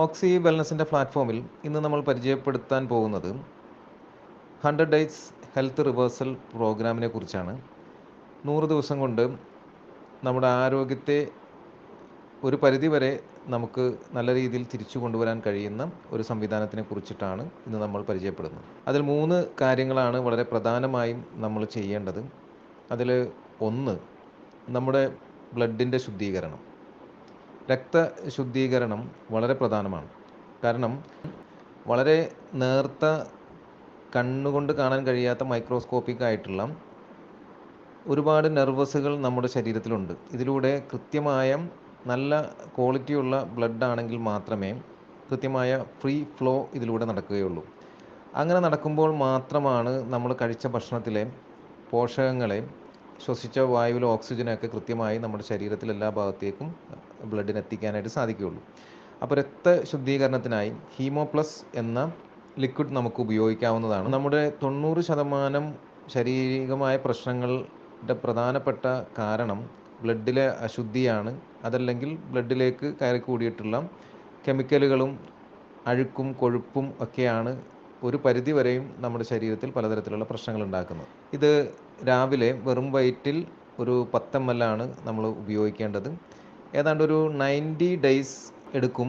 ഓക്സി വെൽനസിന്റെ പ്ലാറ്റ്ഫോമിൽ ഇന്ന് നമ്മൾ പരിചയപ്പെടുത്താൻ പോകുന്നത് ഹൺഡ്രഡ് ഡേയ്സ് ഹെൽത്ത് റിവേഴ്സൽ പ്രോഗ്രാമിനെ കുറിച്ചാണ്. നൂറ് ദിവസം കൊണ്ട് നമ്മുടെ ആരോഗ്യത്തെ ഒരു പരിധിവരെ നമുക്ക് നല്ല രീതിയിൽ തിരിച്ചു കൊണ്ടുവരാൻ കഴിയുന്ന ഒരു സംവിധാനത്തിനെ കുറിച്ചിട്ടാണ് ഇന്ന് നമ്മൾ പരിചയപ്പെടുന്നത്. അതിൽ മൂന്ന് കാര്യങ്ങളാണ് വളരെ പ്രധാനമായും നമ്മൾ ചെയ്യേണ്ടത്. അതിൽ ഒന്ന് നമ്മുടെ ബ്ലഡിന്റെ ശുദ്ധീകരണം. രക്തശുദ്ധീകരണം വളരെ പ്രധാനമാണ്. കാരണം വളരെ നേർത്ത കണ്ണുകൊണ്ട് കാണാൻ കഴിയാത്ത മൈക്രോസ്കോപ്പിക് ആയിട്ടുള്ള ഒരുപാട് നെർവസുകൾ നമ്മുടെ ശരീരത്തിലുണ്ട്. ഇതിലൂടെ കൃത്യമായ നല്ല ക്വാളിറ്റിയുള്ള ബ്ലഡ് ആണെങ്കിൽ മാത്രമേ കൃത്യമായ ഫ്രീ ഫ്ലോ ഇതിലൂടെ നടക്കുകയുള്ളൂ. അങ്ങനെ നടക്കുമ്പോൾ മാത്രമാണ് നമ്മൾ കഴിച്ച ഭക്ഷണത്തിലെ പോഷകങ്ങളെ ശ്വസിച്ച വായുവിലെ ഓക്സിജനൊക്കെ കൃത്യമായി നമ്മുടെ ശരീരത്തിൽ എല്ലാ ഭാഗത്തേക്കും ബ്ലഡിന് എത്തിക്കാനായിട്ട് സാധിക്കുകയുള്ളൂ. അപ്പോൾ രക്ത ശുദ്ധീകരണത്തിനായി ഹീമോ പ്ലസ് എന്ന ലിക്വിഡ് നമുക്ക് ഉപയോഗിക്കാവുന്നതാണ്. നമ്മുടെ തൊണ്ണൂറ് ശതമാനം ശാരീരികമായ പ്രശ്നങ്ങളുടെ പ്രധാനപ്പെട്ട കാരണം ബ്ലഡിലെ അശുദ്ധിയാണ്. അതല്ലെങ്കിൽ ബ്ലഡിലേക്ക് കയറി കൂടിയിട്ടുള്ള കെമിക്കലുകളും അഴുക്കും കൊഴുപ്പും ഒക്കെയാണ് ഒരു പരിധി വരെയും നമ്മുടെ ശരീരത്തിൽ പലതരത്തിലുള്ള പ്രശ്നങ്ങൾ ഉണ്ടാക്കുന്നത്. ഇത് രാവിലെ വെറും വയറ്റിൽ ഒരു പത്തമ്മലാണ് നമ്മൾ ഉപയോഗിക്കേണ്ടത്. ഏതാണ്ട് ഒരു നയന്റി ഡേയ്സ് എടുക്കും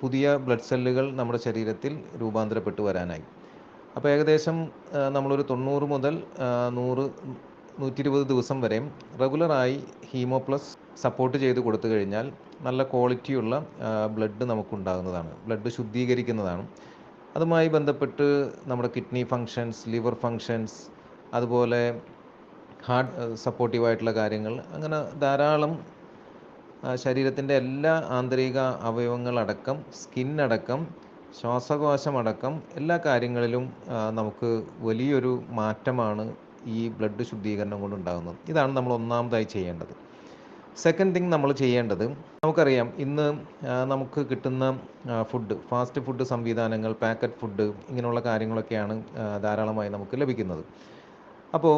പുതിയ ബ്ലഡ് സെല്ലുകൾ നമ്മുടെ ശരീരത്തിൽ രൂപാന്തരപ്പെട്ടു വരാനായി. അപ്പോൾ ഏകദേശം നമ്മളൊരു തൊണ്ണൂറ് മുതൽ നൂറ് നൂറ്റി ഇരുപത് ദിവസം വരെ റെഗുലറായി ഹീമോ പ്ലസ് സപ്പോർട്ട് ചെയ്ത് കൊടുത്തു കഴിഞ്ഞാൽ നല്ല ക്വാളിറ്റിയുള്ള ബ്ലഡ് നമുക്കുണ്ടാകുന്നതാണ് ബ്ലഡ് ശുദ്ധീകരിക്കുന്നതാണ്. അതുമായി ബന്ധപ്പെട്ട് നമ്മുടെ കിഡ്നി ഫങ്ഷൻസ് ലിവർ ഫങ്ഷൻസ് അതുപോലെ ഹാർട്ട് സപ്പോർട്ടീവായിട്ടുള്ള കാര്യങ്ങൾ അങ്ങനെ ധാരാളം ശരീരത്തിന്റെ എല്ലാ ആന്തരിക അവയവങ്ങളടക്കം സ്കിന്നടക്കം ശ്വാസകോശമടക്കം എല്ലാ കാര്യങ്ങളിലും നമുക്ക് വലിയൊരു മാറ്റമാണ് ഈ ബ്ലഡ് ശുദ്ധീകരണം കൊണ്ടുണ്ടാകുന്നത്. ഇതാണ് നമ്മൾ ഒന്നാമതായി ചെയ്യേണ്ടത്. സെക്കൻഡ് തിങ് നമ്മൾ ചെയ്യേണ്ടത് നമുക്കറിയാം ഇന്ന് നമുക്ക് കിട്ടുന്ന ഫുഡ് ഫാസ്റ്റ് ഫുഡ് സംവിധാനങ്ങൾ പാക്കറ്റ് ഫുഡ് ഇങ്ങനെയുള്ള കാര്യങ്ങളൊക്കെയാണ് ധാരാളമായി നമുക്ക് ലഭിക്കുന്നത്. അപ്പോൾ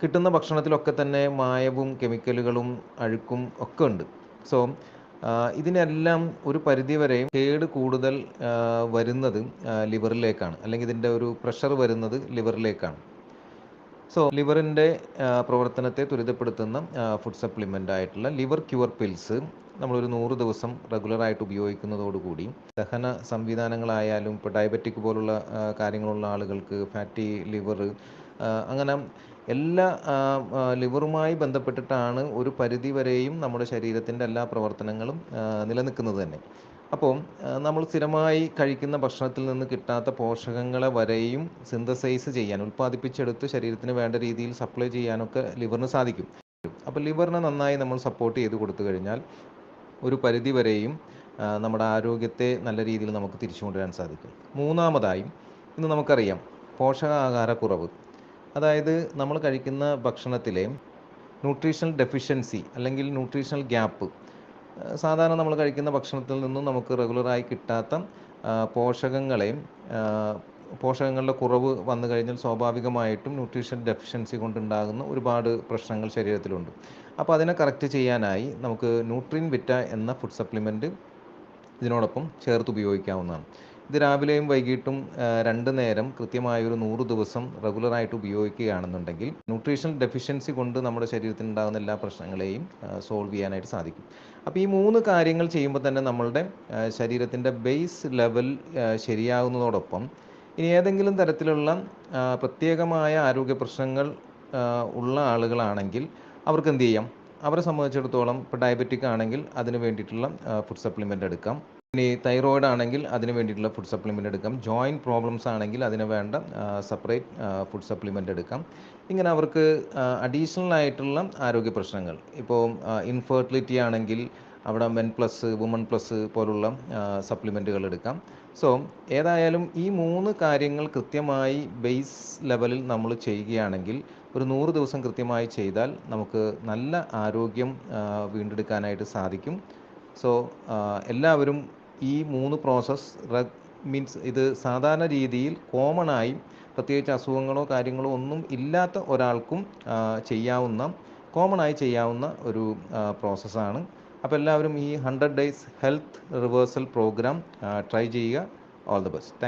കിട്ടുന്ന ഭക്ഷണത്തിലൊക്കെ തന്നെ മായവും കെമിക്കലുകളും അഴുക്കും ഒക്കെ ഉണ്ട്. സോ ഇതിനെല്ലാം ഒരു പരിധിവരെ കേട് കൂടുതൽ വരുന്നത് ലിവറിലേക്കാണ്. അല്ലെങ്കിൽ ഇതിന്റെ ഒരു പ്രഷർ വരുന്നത് ലിവറിലേക്കാണ്. സോ ലിവറിന്റെ പ്രവർത്തനത്തെ ത്വരിതപ്പെടുത്തുന്ന ഫുഡ് സപ്ലിമെന്റ് ആയിട്ടുള്ള ലിവർ ക്യൂർ പിൽസ് നമ്മളൊരു നൂറ് ദിവസം റെഗുലറായിട്ട് ഉപയോഗിക്കുന്നതോടുകൂടി ദഹന സംവിധാനങ്ങളായാലും ഇപ്പോൾ ഡയബറ്റിക് പോലുള്ള കാര്യങ്ങളുള്ള ആളുകൾക്ക് ഫാറ്റി ലിവർ അങ്ങനെ എല്ലാ ലിവറുമായി ബന്ധപ്പെട്ടിട്ടാണ് ഒരു പരിധി വരെയും നമ്മുടെ ശരീരത്തിന്റെ എല്ലാ പ്രവർത്തനങ്ങളും നിലനിൽക്കുന്നത് തന്നെ. അപ്പോൾ നമ്മൾ സ്ഥിരമായി കഴിക്കുന്ന ഭക്ഷണത്തിൽ നിന്ന് കിട്ടാത്ത പോഷകങ്ങളെ വരെയും സിന്തസൈസ് ചെയ്യാൻ ഉൽപ്പാദിപ്പിച്ചെടുത്ത് ശരീരത്തിന് വേണ്ട രീതിയിൽ സപ്ലൈ ചെയ്യാനൊക്കെ ലിവറിന് സാധിക്കും. അപ്പോൾ ലിവറിനെ നന്നായി നമ്മൾ സപ്പോർട്ട് ചെയ്ത് കൊടുത്തു കഴിഞ്ഞാൽ ഒരു പരിധി വരെയും നമ്മുടെ ആരോഗ്യത്തെ നല്ല രീതിയിൽ നമുക്ക് തിരിച്ചു കൊണ്ടുവരാൻ സാധിക്കും. മൂന്നാമതായും ഇന്ന് നമുക്കറിയാം പോഷകാഹാരക്കുറവ്. അതായത് നമ്മൾ കഴിക്കുന്ന ഭക്ഷണത്തിലെ ന്യൂട്രീഷണൽ ഡെഫിഷ്യൻസി അല്ലെങ്കിൽ ന്യൂട്രീഷണൽ ഗ്യാപ്പ് സാധാരണ നമ്മൾ കഴിക്കുന്ന ഭക്ഷണത്തിൽ നിന്നും നമുക്ക് റെഗുലറായി കിട്ടാത്ത പോഷകങ്ങളെ പോഷകങ്ങളുടെ കുറവ് വന്നു കഴിഞ്ഞാൽ സ്വാഭാവികമായിട്ടും ന്യൂട്രീഷൻ ഡെഫിഷ്യൻസി കൊണ്ടുണ്ടാകുന്ന ഒരുപാട് പ്രശ്നങ്ങൾ ശരീരത്തിലുണ്ട്. അപ്പോൾ അതിനെ കറക്റ്റ് ചെയ്യാനായി നമുക്ക് ന്യൂട്രീൻ വിറ്റ എന്ന ഫുഡ് സപ്ലിമെന്റ് ഇതിനോടൊപ്പം ചേർത്ത് ഉപയോഗിക്കാവുന്നതാണ്. ഇത് രാവിലെയും വൈകിട്ടും രണ്ട് നേരം കൃത്യമായ ഒരു നൂറ് ദിവസം റെഗുലറായിട്ട് ഉപയോഗിക്കുകയാണെന്നുണ്ടെങ്കിൽ ന്യൂട്രീഷൻ ഡെഫിഷ്യൻസി കൊണ്ട് നമ്മുടെ ശരീരത്തിൽ ഉണ്ടാകുന്ന എല്ലാ പ്രശ്നങ്ങളെയും സോൾവ് ചെയ്യാനായിട്ട് സാധിക്കും. അപ്പോൾ ഈ മൂന്ന് കാര്യങ്ങൾ ചെയ്യുമ്പോൾ തന്നെ നമ്മളുടെ ശരീരത്തിന്റെ ബേസ് ലെവൽ ശരിയാകുന്നതോടൊപ്പം ഇനി ഏതെങ്കിലും തരത്തിലുള്ള പ്രത്യേകമായ ആരോഗ്യ പ്രശ്നങ്ങൾ ഉള്ള ആളുകളാണെങ്കിൽ അവർക്ക് എന്ത് ചെയ്യാം? അവരെ സംബന്ധിച്ചിടത്തോളം ഇപ്പോൾ ഡയബറ്റിക് ആണെങ്കിൽ അതിന് വേണ്ടിയിട്ടുള്ള ഫുഡ് സപ്ലിമെന്റ് എടുക്കാം. ഇനി തൈറോയിഡ് ആണെങ്കിൽ അതിന് വേണ്ടിയിട്ടുള്ള ഫുഡ് സപ്ലിമെന്റ് എടുക്കാം. ജോയിന്റ് പ്രോബ്ലംസ് ആണെങ്കിൽ അതിന് വേണ്ട സെപ്പറേറ്റ് ഫുഡ് സപ്ലിമെന്റ് എടുക്കാം. ഇങ്ങനെ അവർക്ക് അഡീഷണൽ ആയിട്ടുള്ള ആരോഗ്യ പ്രശ്നങ്ങൾ. ഇപ്പോൾ ഇൻഫെർട്ടിലിറ്റി ആണെങ്കിൽ അവിടെ മെൻ പ്ലസ് വുമൺ പ്ലസ് പോലുള്ള സപ്ലിമെന്റുകൾ എടുക്കാം. സോ ഏതായാലും ഈ മൂന്ന് കാര്യങ്ങൾ കൃത്യമായി ബേസ് ലെവലിൽ നമ്മൾ ചെയ്യുകയാണെങ്കിൽ ഒരു നൂറ് ദിവസം കൃത്യമായി ചെയ്താൽ നമുക്ക് നല്ല ആരോഗ്യം വീണ്ടെടുക്കാനായിട്ട് സാധിക്കും. സോ എല്ലാവരും ഈ മൂന്ന് പ്രോസസ്സ് മീൻസ് ഇത് സാധാരണ രീതിയിൽ കോമൺ ആയി പ്രത്യേകിച്ച് അസുഖങ്ങളോ കാര്യങ്ങളോ ഒന്നും ഇല്ലാത്ത ഒരാൾക്കും ചെയ്യാവുന്ന കോമൺ ആയി ചെയ്യാവുന്ന ഒരു പ്രോസസ്സാണ് അപ്പോൾ എല്ലാവരും ഈ hundred days health reversal programme try ചെയ്യുക. All the best thank